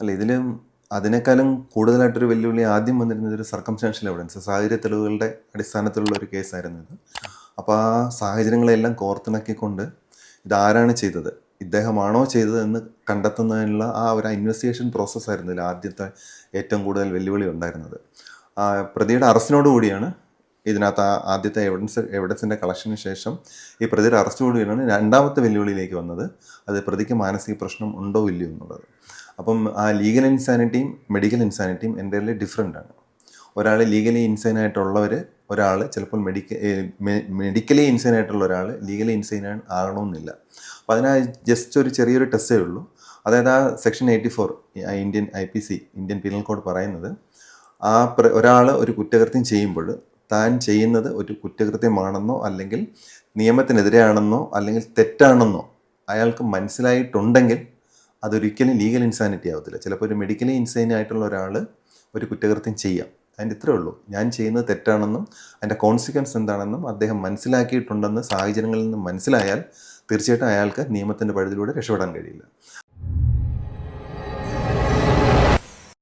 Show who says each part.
Speaker 1: അല്ല ഇതിൽ അതിനേക്കാളും കൂടുതലായിട്ടൊരു വെല്ലുവിളി ആദ്യം വന്നിരുന്നത് ഒരു സർക്കംസ്റ്റാൻഷ്യൽ എവിഡൻസ് സാഹചര്യ തെളിവുകളുടെ അടിസ്ഥാനത്തിലുള്ള ഒരു കേസായിരുന്നു ഇത്. അപ്പോൾ ആ സാഹചര്യങ്ങളെല്ലാം കോർത്തിണക്കിക്കൊണ്ട് ഇതാരാണ് ചെയ്തത്? ഇദ്ദേഹമാണോ ചെയ്തത് എന്ന് കണ്ടെത്തുന്നതിനുള്ള ആ ഒരു ഇൻവെസ്റ്റിഗേഷൻ പ്രോസസ്സായിരുന്നു ഇതിൽ ആദ്യത്തെ ഏറ്റവും കൂടുതൽ വെല്ലുവിളി ഉണ്ടായിരുന്നത്. പ്രതിയുടെ അറസ്റ്റിനോട് കൂടിയാണ് ഇതിനകത്ത് ആ ആദ്യത്തെ എവിഡൻസ് എവിഡൻസിന്റെ കളക്ഷന് ശേഷം ഈ പ്രതിയുടെ അറസ്റ്റോടുകൂടിയാണ് രണ്ടാമത്തെ വെല്ലുവിളിയിലേക്ക് വന്നത് അത് പ്രതിക്ക് മാനസിക പ്രശ്നം ഉണ്ടോ ഇല്ലയോ എന്നുള്ളത്. അപ്പം ആ ലീഗൽ ഇൻസാനിറ്റിയും മെഡിക്കൽ ഇൻസാനിറ്റിയും എന്റെ ഡിഫറെന്റ് ആണ്. ഒരാൾ ലീഗലി ഇൻസൈൻ ആയിട്ടുള്ളവർ ഒരാൾ ചിലപ്പോൾ മെഡിക്ക മെഡിക്കലി ഇൻസൈൻ ആയിട്ടുള്ള ഒരാൾ ലീഗലി ഇൻസൈൻ ആകണമെന്നില്ല. അപ്പോൾ അതിനാ ജസ്റ്റ് ഒരു ചെറിയൊരു ടെസ്റ്റേ ഉള്ളൂ. അതായത് ആ section eighty four Indian I P C Indian penal code പറയുന്നത് ആ ഒരാൾ ഒരു കുറ്റകൃത്യം ചെയ്യുമ്പോൾ താൻ ചെയ്യുന്നത് ഒരു കുറ്റകൃത്യമാണെന്നോ അല്ലെങ്കിൽ നിയമത്തിനെതിരെയാണെന്നോ അല്ലെങ്കിൽ തെറ്റാണെന്നോ അയാൾക്ക് മനസ്സിലായിട്ടുണ്ടെങ്കിൽ അതൊരിക്കലും ലീഗൽ ഇൻസാനിറ്റി ആവത്തില്ല. ചിലപ്പോൾ ഒരു മെഡിക്കലി ഇൻസൈൻ ആയിട്ടുള്ള ഒരാൾ ഒരു കുറ്റകൃത്യം ചെയ്യാം. അതിന്റെ ഇത്രേ ഉള്ളൂ. ഞാൻ ചെയ്യുന്നത് തെറ്റാണെന്നും അതിന്റെ കോൺസിക്വൻസ് എന്താണെന്നും അദ്ദേഹം മനസ്സിലാക്കിയിട്ടുണ്ടെന്ന് സാഹചര്യങ്ങളിൽ നിന്ന് മനസ്സിലായാൽ തീർച്ചയായിട്ടും അയാൾക്ക് നിയമത്തിന്റെ പഴുതിലൂടെ രക്ഷപ്പെടാൻ കഴിയില്ല.